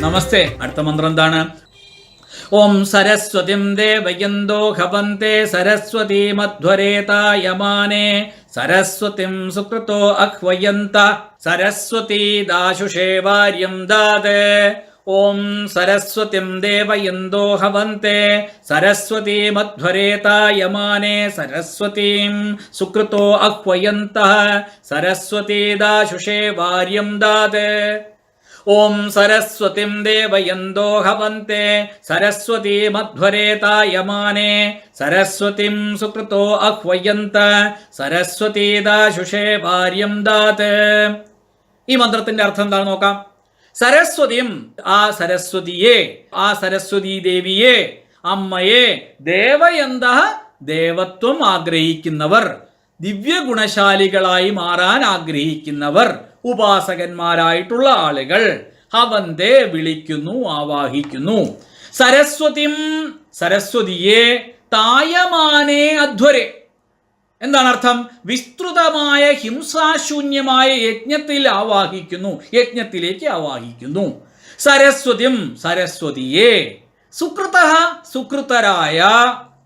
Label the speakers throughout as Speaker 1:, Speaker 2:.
Speaker 1: നമസ്തേ. അടുത്ത മന്ത്രം എന്താണ്? ഓം സരസ്വതിം ദേവയന്തോ ഹവന്തേ Saraswati മധ്വരേതായമാനേ സരസ്വതിം സുകൃതോ അഹ്വയന്ത. Saraswati ദാശുഷേ Waryam that. Om സരസ്വതിം ദേവയന്തോ ഹവന്തേ. Saraswati മധ്വരേതായമാനേ സരസ്വതീം സുകൃതോ അഹ്വയന്ത. Saraswati ദാശുഷേ Waryam that. Om സരസ്വതിം ദേവയന്തോ ഹവന്തേ Saraswati മധ്വരേതായമാനേ സരസ്വതിം സുകൃതോ അഹ്വയന്ത Saraswati ദാശുഷേ ഭാര്യം that. ഈ മന്ത്രത്തിന്റെ അർത്ഥം എന്താണ് നോക്കാം? സരസ്വതിയും ആ സരസ്വതിയെ ആ സരസ്വതി ദേവിയെ അമ്മയെ ദേവയന്ത ദേവത്വം ആഗ്രഹിക്കുന്നവർ ദിവ്യഗുണശാലികളായി മാറാൻ ആഗ്രഹിക്കുന്നവർ ഉപാസകന്മാരായിട്ടുള്ള ആളുകൾ. ഹവന്തെ വിളിക്കുന്നു ആവാഹിക്കുന്നു. സരസ്വതിം സരസ്വതിയെ തായമാനേ അധ്വരെ. എന്താണ് അർത്ഥം വിസ്തൃതമായ ഹിംസാശൂന്യമായ യജ്ഞത്തിൽ ആവാഹിക്കുന്നു യജ്ഞത്തിലേക്ക് ആവാഹിക്കുന്നു. സരസ്വതിം സരസ്വതിയെ. സുകൃത സുകൃതരായ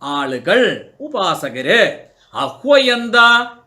Speaker 1: ആളുകൾ ഉപാസകര് അഹ്വയന്ത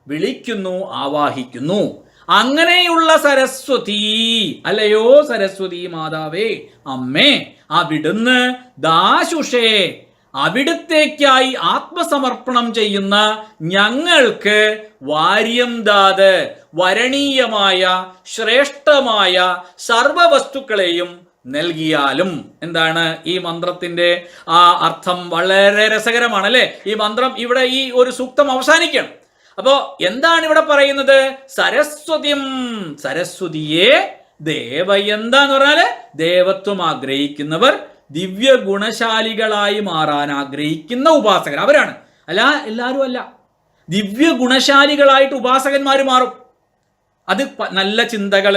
Speaker 1: വിളിക്കുന്നു ആവാഹിക്കുന്നു. അങ്ങനെയുള്ള സരസ്വതി അല്ലയോ സരസ്വതി മാതാവേ അമ്മേ അവിടുന്ന് ദാശുഷേ അവിടുത്തേക്കായി ആത്മസമർപ്പണം ചെയ്യുന്ന ഞങ്ങൾക്ക് വാര്യം ദാത് വരണീയമായ ശ്രേഷ്ഠമായ സർവവസ്തുക്കളെയും നൽകിയാലും. എന്താണ് ഈ മന്ത്രത്തിന്റെ ആ അർത്ഥം? വളരെ രസകരമാണ് അല്ലെ ഈ മന്ത്രം ഇവിടെ ഈ ഒരു സൂക്തം അവസാനിക്കണം. അപ്പോ എന്താണ് ഇവിടെ പറയുന്നത്? സരസ്വതിയും സരസ്വതിയെ ദേവ എന്താന്ന് പറഞ്ഞാൽ ദേവത്വം ആഗ്രഹിക്കുന്നവർ ദിവ്യ ഗുണശാലികളായി മാറാൻ ആഗ്രഹിക്കുന്ന ഉപാസകർ. അവരാണ്. അല്ല എല്ലാവരും അല്ല. ദിവ്യ ഗുണശാലികളായിട്ട് ഉപാസകന്മാർ മാറും. അത് നല്ല ചിന്തകൾ